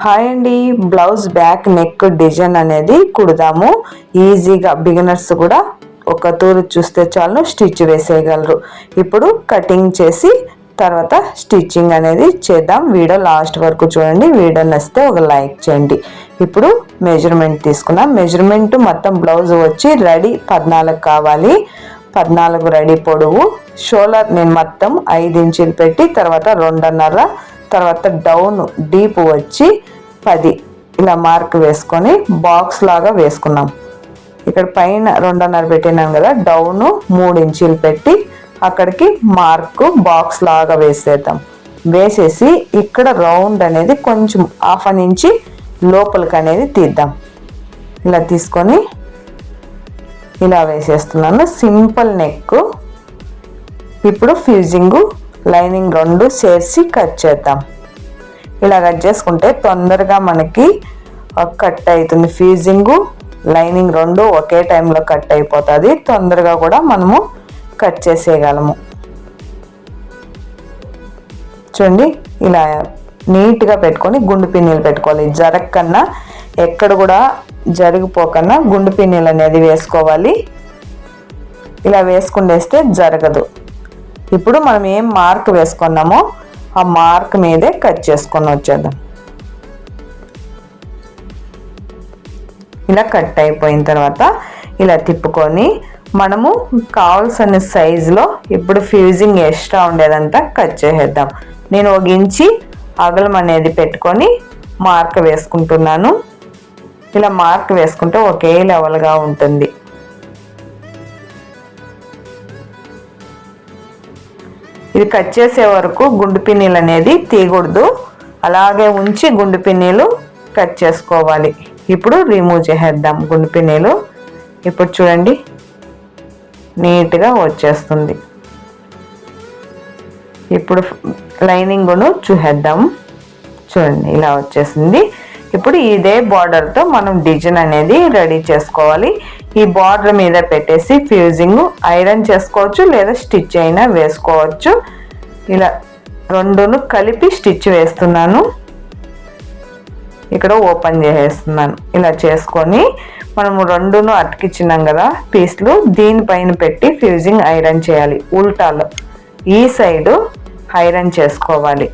Hi అండి blouse back neck design అనేది కుడదాము. ఈజీగా బిగినర్స్ కూడా ఒక తూరు చూస్తే చాలు స్టిచ్ వేసేయగలరు. ఇప్పుడు కటింగ్ చేసి తర్వాత స్టిచ్చింగ్ అనేది చేద్దాం. వీడియో లాస్ట్ వరకు చూడండి. వీడియో నచ్చితే ఒక లైక్ చేయండి. ఇప్పుడు మెజర్మెంట్ తీసుకున్నాం మెజర్మెంట్ మొత్తం బ్లౌజ్ వచ్చి రెడీ పద్నాలుగు కావాలి. పద్నాలుగు రెడీ పొడవు. షోలర్ నేను మొత్తం ఐదు ఇంచులు పెట్టి తర్వాత రెండున్నర తర్వాత డౌన్ డీప్ వచ్చి పది. ఇలా మార్క్ వేసుకొని బాక్స్ లాగా వేసుకున్నాం. ఇక్కడ పైన రెండున్నర పెట్టినాం కదా డౌన్ మూడు ఇంచులు పెట్టి అక్కడికి మార్క్ బాక్స్ లాగా వేసేద్దాం. వేసేసి ఇక్కడ రౌండ్ అనేది కొంచెం హాఫ్ అన్ ఇంచి లోపలికి అనేది తీద్దాం. ఇలా తీసుకొని ఇలా వేసేస్తున్నాను. సింపుల్ నెక్ ఇప్పుడు ఫ్యూజింగ్ లైనింగ్ రెండు చేసి కట్ చేద్దాం. ఇలా కట్ చేసుకుంటే తొందరగా మనకి కట్ అవుతుంది ఫ్యూజింగ్ లైనింగ్ రెండు ఒకే టైంలో కట్ అయిపోతుంది. తొందరగా కూడా మనము కట్ చేసేయగలము. చూడండి ఇలా నీట్గా పెట్టుకొని గుండు పిన్నీలు పెట్టుకోవాలి. జరగకన్నా ఎక్కడ కూడా జరిగిపోకుండా గుండు పిన్నీలు అనేది వేసుకోవాలి. ఇలా వేసుకుండేస్తే జరగదు. ఇప్పుడు మనం ఏం మార్క్ వేసుకున్నామో ఆ మార్క్ మీదే కట్ చేసుకొని వచ్చేద్దాం. ఇలా కట్ అయిపోయిన తర్వాత ఇలా తిప్పుకొని మనము కావాల్సిన సైజులో ఇప్పుడు ఫ్యూజింగ్ ఎక్స్ట్రా ఉండేదంతా కట్ చేసేద్దాం. నేను ఒక ఇంచి అగలం అనేది పెట్టుకొని మార్క్ వేసుకుంటున్నాను. ఇలా మార్క్ వేసుకుంటే ఒకే లెవెల్గా ఉంటుంది. ఇది కట్ చేసే వరకు గుండు పిన్నీలు అనేది తీయకూడదు. అలాగే ఉంచి గుండు పిన్నీలు కట్ చేసుకోవాలి. ఇప్పుడు రిమూవ్ చేసేద్దాం గుండు పిన్నీలు. ఇప్పుడు చూడండి నీట్గా వచ్చేస్తుంది. ఇప్పుడు లైనింగ్ను చూసేద్దాం. చూడండి ఇలా వచ్చేసింది. ఇప్పుడు ఇదే బార్డర్తో మనం డిజైన్ అనేది రెడీ చేసుకోవాలి. ఈ బార్డర్ మీద పెట్టేసి ఫ్యూజింగ్ ఐరన్ చేసుకోవచ్చు లేదా స్టిచ్ అయినా వేసుకోవచ్చు. ఇలా రెండును కలిపి స్టిచ్ వేస్తున్నాను. ఇక్కడ ఓపెన్ చేసేస్తున్నాను. ఇలా చేసుకొని మనము రెండును అతికిచ్చినాం కదా పీస్లు. దీనిపైన పెట్టి ఫ్యూజింగ్ ఐరన్ చేయాలి. ఉల్టాలో ఈ సైడు ఐరన్ చేసుకోవాలి.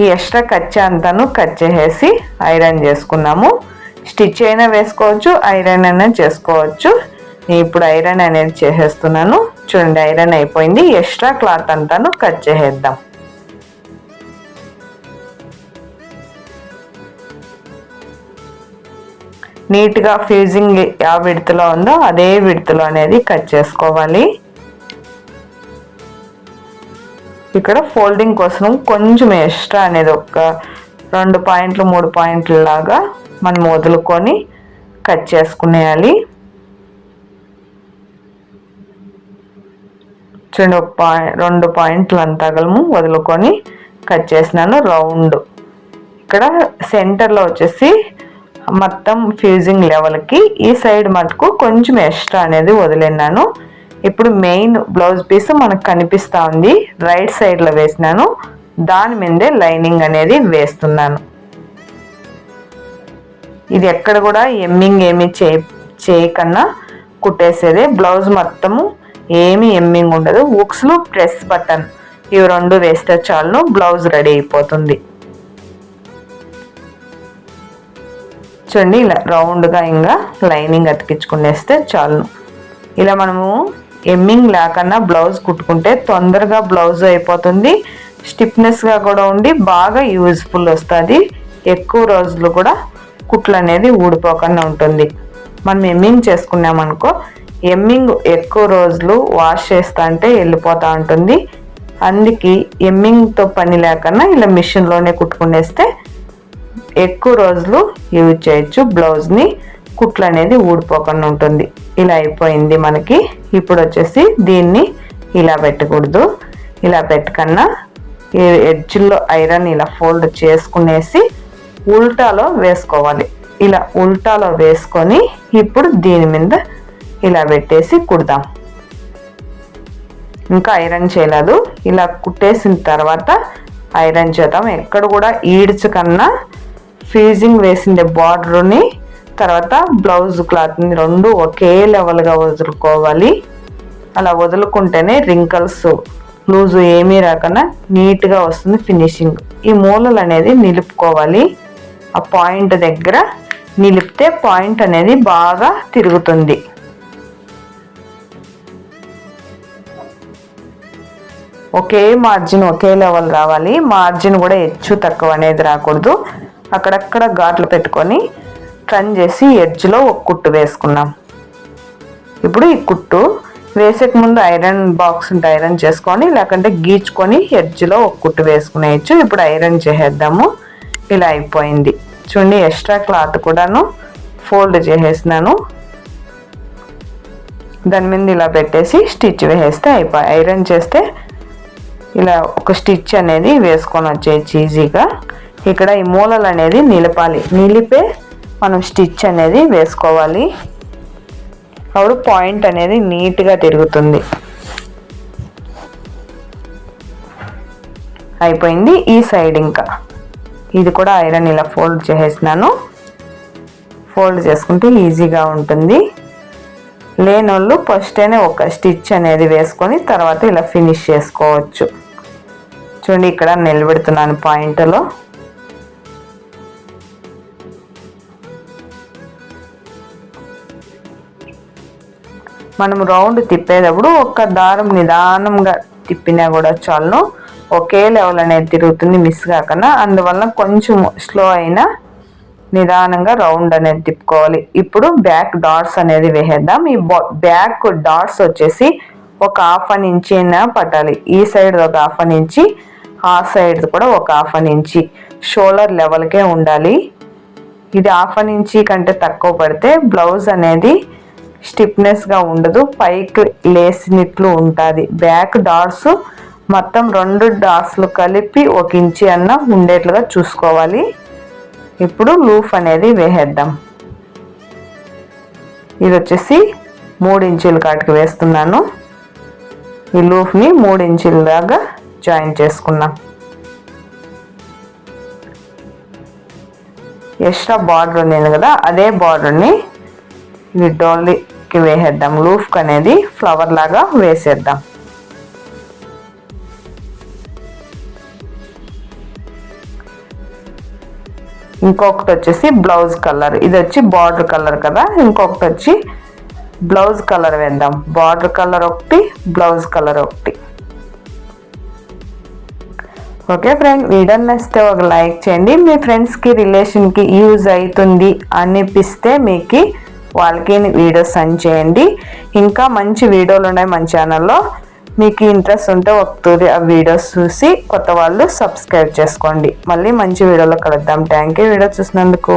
ఈ ఎక్స్ట్రా కచ్చా అంతాను కట్ చేసేసి ఐరన్ చేసుకున్నాము. స్టిచ్ అయినా వేసుకోవచ్చు ఐరన్ అయినా చేసుకోవచ్చు. నేను ఇప్పుడు ఐరన్ అనేది చేసేస్తున్నాను. చూడండి ఐరన్ అయిపోయింది. ఎక్స్ట్రా క్లాత్ అంతాను కట్ చేసేద్దాం. నీట్గా ఫ్యూజింగ్ ఆ విడతలో ఉందో అదే విడతలో అనేది కట్ చేసుకోవాలి. ఇక్కడ ఫోల్డింగ్ కోసం కొంచెం ఎక్స్ట్రా అనేది ఒక రెండు పాయింట్లు మూడు పాయింట్ల లాగా మనం వదులుకొని కట్ చేసుకునేయాలి. చూడండి ఒక రెండు పాయింట్లు అంతా గలము వదులుకొని కట్ చేసినాను రౌండ్. ఇక్కడ సెంటర్లో వచ్చేసి మొత్తం ఫ్యూజింగ్ లెవెల్కి ఈ సైడ్ మటుకు కొంచెం ఎక్స్ట్రా అనేది వదిలినాను ఇప్పుడు మెయిన్ బ్లౌజ్ పీస్ మనకు కనిపిస్తూ ఉంది. రైట్ సైడ్లో వేసినాను. దాని మీదే లైనింగ్ అనేది వేస్తున్నాను. ఇది ఎక్కడ కూడా ఎమ్మింగ్ ఏమి చే చేయకన్నా కుట్టేసేదే. బ్లౌజ్ మొత్తము ఏమి ఎమ్మింగ్ ఉండదు. ఉక్స్లు ప్రెస్ బటన్ ఇవి రెండు వేస్తే చాలును. బ్లౌజ్ రెడీ అయిపోతుంది. చూడండి ఇలా రౌండ్గా ఇంకా లైనింగ్ అతికించుకునేస్తే చాలును. ఇలా మనము ఎమ్మింగ్ లేకన్నా బ్లౌజ్ కుట్టుకుంటే తొందరగా బ్లౌజ్ అయిపోతుంది. స్టిఫ్నెస్గా కూడా ఉండి బాగా యూజ్ఫుల్ వస్తుంది. ఎక్కువ రోజులు కూడా కుట్లు అనేది ఊడిపోకుండా ఉంటుంది. మనం ఎమ్మింగ్ చేసుకున్నామనుకో ఎమ్మింగ్ ఎక్కువ రోజులు వాష్ చేస్తా అంటే వెళ్ళిపోతూ ఉంటుంది. అందుకే ఎమ్మింగ్తో పని లేకన్నా ఇలా మిషన్లోనే కుట్టుకునేస్తే ఎక్కువ రోజులు యూజ్ చేయొచ్చు. బ్లౌజ్ని కుట్లు అనేది ఊడిపోకుండా ఉంటుంది. ఇలా అయిపోయింది మనకి. ఇప్పుడు వచ్చేసి దీన్ని ఇలా పెట్టకూడదు. ఇలా పెట్టకన్నా ఈ ఎడ్జ్లో ఐరన్ ఇలా ఫోల్డ్ చేసుకునేసి ఉల్టాలో వేసుకోవాలి. ఇలా ఉల్టాలో వేసుకొని ఇప్పుడు దీని మీద ఇలా పెట్టేసి కుడదాం. ఇంకా ఐరన్ చేయలేదు. ఇలా కుట్టేసిన తర్వాత ఐరన్ చేద్దాం. ఎక్కడ కూడా ఈడ్చకన్నా ఫీజింగ్ వేసిండే బార్డర్ని తర్వాత బ్లౌజ్ క్లాత్ని రెండు ఒకే లెవెల్గా వదులుకోవాలి. అలా వదులుకుంటేనే రింకల్స్ లూజు ఏమీ రాకుండా నీట్గా వస్తుంది ఫినిషింగ్ ఈ మూలలు అనేది నిలుపుకోవాలి. ఆ పాయింట్ దగ్గర నిలిపితే పాయింట్ అనేది బాగా తిరుగుతుంది. ఒకే మార్జిన్ ఒకే లెవెల్ రావాలి. మార్జిన్ కూడా హెచ్చు తక్కువ అనేది రాకూడదు. అక్కడక్కడ ఘాట్లు పెట్టుకొని టర్న్ చేసి ఎడ్జ్లో ఒక కుట్టు వేసుకున్నాం. ఇప్పుడు ఈ కుట్టు వేసేక ముందు ఐరన్ బాక్స్ ఉంటే ఐరన్ చేసుకొని లేకుంటే గీచుకొని ఎడ్జ్లో ఒక కుట్టు వేసుకునేయచ్చు. ఇప్పుడు ఐరన్ చేసేద్దాము. ఇలా అయిపోయింది. చూడండి ఎక్స్ట్రా క్లాత్ కూడాను ఫోల్డ్ చేసేసినాను. దాని మీద ఇలా పెట్టేసి స్టిచ్ వేసేస్తే అయిపోయి ఐరన్ చేస్తే ఇలా ఒక స్టిచ్ అనేది వేసుకొని వచ్చేయచ్చు ఈజీగా. ఇక్కడ ఈ మూలలు అనేది నిలపాలి. నిలిపే మనం స్టిచ్ అనేది వేసుకోవాలి. అప్పుడు పాయింట్ అనేది నీట్గా తిరుగుతుంది. అయిపోయింది ఈ సైడ్ ఇంకా. ఇది కూడా ఐరన్ ఇలా ఫోల్డ్ చేసేసినాను. ఫోల్డ్ చేసుకుంటే ఈజీగా ఉంటుంది. లేనోళ్ళు ఫస్టేనే ఒక స్టిచ్ అనేది వేసుకొని తర్వాత ఇలా ఫినిష్ చేసుకోవచ్చు. చూడండి ఇక్కడ నిలబెడుతున్నాను పాయింట్లో. మనం రౌండ్ తిప్పేటప్పుడు ఒక్క దారం నిదానంగా తిప్పినా కూడా చాలను. ఒకే లెవెల్ అనేది తిరుగుతుంది మిస్ కాకుండా. అందువల్ల కొంచెం స్లో అయినా నిదానంగా రౌండ్ అనేది తిప్పుకోవాలి. ఇప్పుడు బ్యాక్ డాట్స్ అనేది వేసేద్దాం. ఈ బ్యాక్ డాట్స్ వచ్చేసి ఒక హాఫ్ అన్ ఇంచి అయినా పట్టాలి. ఈ సైడ్ ఒక హాఫ్ అన్ ఇంచి ఆ సైడ్ కూడా ఒక హాఫ్ అన్ ఇంచి షోల్డర్ లెవెల్కే ఉండాలి. ఇది హాఫ్ అన్ ఇంచి కంటే తక్కువ పడితే బ్లౌజ్ అనేది స్టిఫ్నెస్గా ఉండదు. పైకి లేసినట్లు ఉంటుంది. బ్యాక్ డాట్స్ మొత్తం రెండు డాట్స్లు కలిపి ఒక ఇంచి అన్న ఉండేట్లుగా చూసుకోవాలి. ఇప్పుడు లూఫ్ అనేది వేసేద్దాం. ఇది వచ్చేసి మూడు ఇంచుల కాటికి వేస్తున్నాను. ఈ లూఫ్ని మూడు ఇంచుల దాకా జాయిన్ చేసుకున్నాం. ఎక్స్ట్రా బార్డర్ ఉంది కదా అదే బార్డర్ని ఇది లూఫ్కి వేసేద్దాం. లూఫ్కి అనేది ఫ్లవర్ లాగా వేసేద్దాం. ఇంకొకటి వచ్చేసి బ్లౌజ్ కలర్ ఇది వచ్చి బార్డర్ కలర్ కదా. ఇంకొకటి వచ్చి బ్లౌజ్ కలర్ వేద్దాం. బార్డర్ కలర్ ఒకటి బ్లౌజ్ కలర్ ఒకటి. ఓకే ఫ్రెండ్ వీడియో నచ్చితే ఒక లైక్ చేయండి. మీ ఫ్రెండ్స్కి రిలేషన్కి యూజ్ అవుతుంది అనిపిస్తే మీకు వాళ్ళకి వీడియోస్ సెండ్ చేయండి. ఇంకా మంచి వీడియోలు ఉన్నాయి మన ఛానల్లో మీకు ఇంట్రెస్ట్ ఉంటే ఒకతూరి ఆ వీడియోస్ చూసి కొత్త వాళ్ళు సబ్స్క్రైబ్ చేసుకోండి. మళ్ళీ మంచి వీడియోలో కలుద్దాం. థ్యాంక్ యూ వీడియో చూసినందుకు.